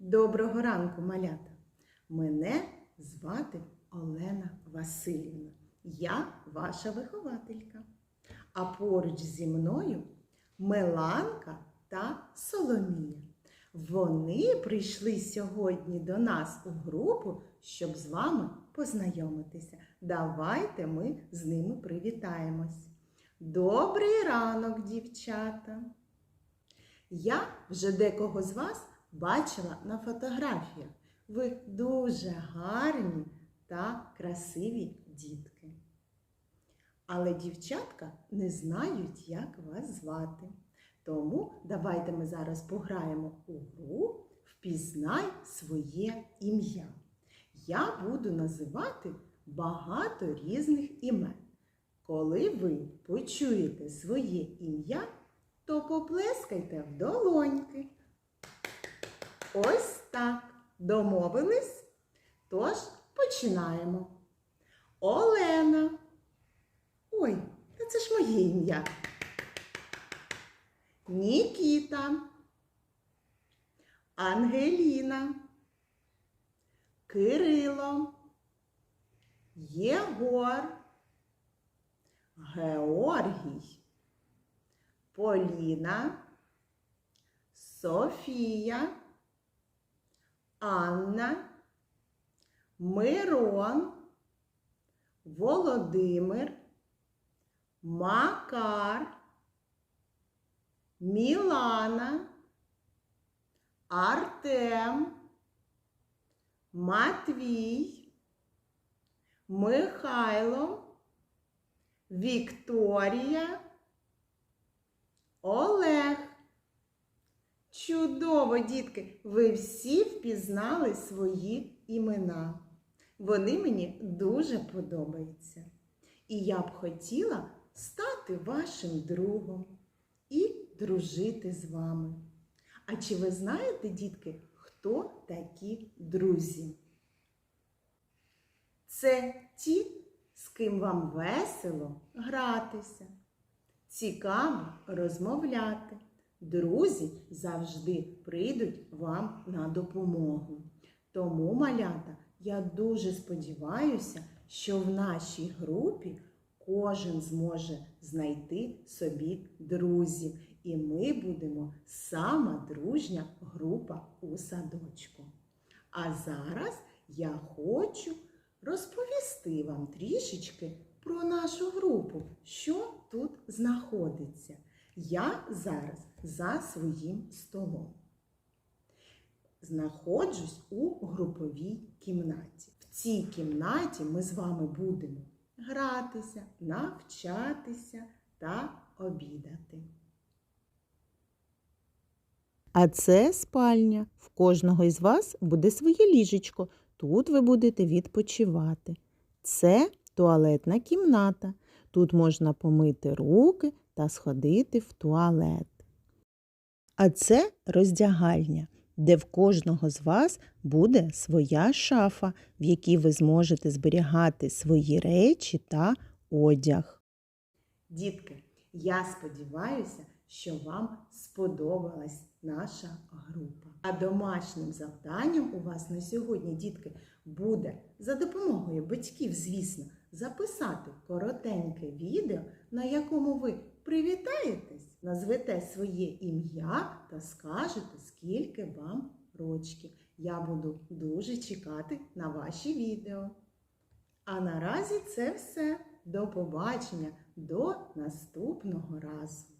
Доброго ранку, малята! Мене звати Олена Васильівна. Я ваша вихователька. А поруч зі мною Меланка та Соломія. Вони прийшли сьогодні до нас у групу, щоб з вами познайомитися. Давайте ми з ними привітаємось. Добрий ранок, дівчата! Я вже декого з вас бачила на фотографіях. Ви дуже гарні та красиві дітки. Але дівчатка не знають, як вас звати. Тому давайте ми зараз пограємо у гру Впізнай своє ім'я. Я буду називати багато різних імен. Коли ви почуєте своє ім'я, то поплескайте в долоньки. Ось так. Домовились? Тож починаємо. Олена. Ой, та це ж моє ім'я. Нікіта. Ангеліна. Кирило. Єгор. Георгій. Поліна. Софія. Анна, Мирон, Володимир, Макар, Мілана, Артем, Матвій, Михайло, Вікторія, Олег. Чудово, дітки! Ви всі впізнали свої імена. Вони мені дуже подобаються. І я б хотіла стати вашим другом і дружити з вами. А чи ви знаєте, дітки, хто такі друзі? Це ті, з ким вам весело гратися, цікаво розмовляти. Друзі завжди прийдуть вам на допомогу. Тому, малята, я дуже сподіваюся, що в нашій групі кожен зможе знайти собі друзів, і ми будемо сама дружня група у садочку. А зараз я хочу розповісти вам трішечки про нашу групу, що тут знаходиться. Я зараз за своїм столом. Знаходжусь у груповій кімнаті. В цій кімнаті ми з вами будемо гратися, навчатися та обідати. А це спальня. В кожного із вас буде своє ліжечко. Тут ви будете відпочивати. Це туалетна кімната. Тут можна помити руки та сходити в туалет. А це роздягальня, де в кожного з вас буде своя шафа, в якій ви зможете зберігати свої речі та одяг. Дітки, я сподіваюся, що вам сподобалась наша група. А домашнім завданням у вас на сьогодні, дітки, буде за допомогою батьків, звісно, записати коротеньке відео, на якому ви привітаєтесь, назвете своє ім'я та скажете, скільки вам рочків. Я буду дуже чекати на ваші відео. А наразі це все. До побачення, до наступного разу.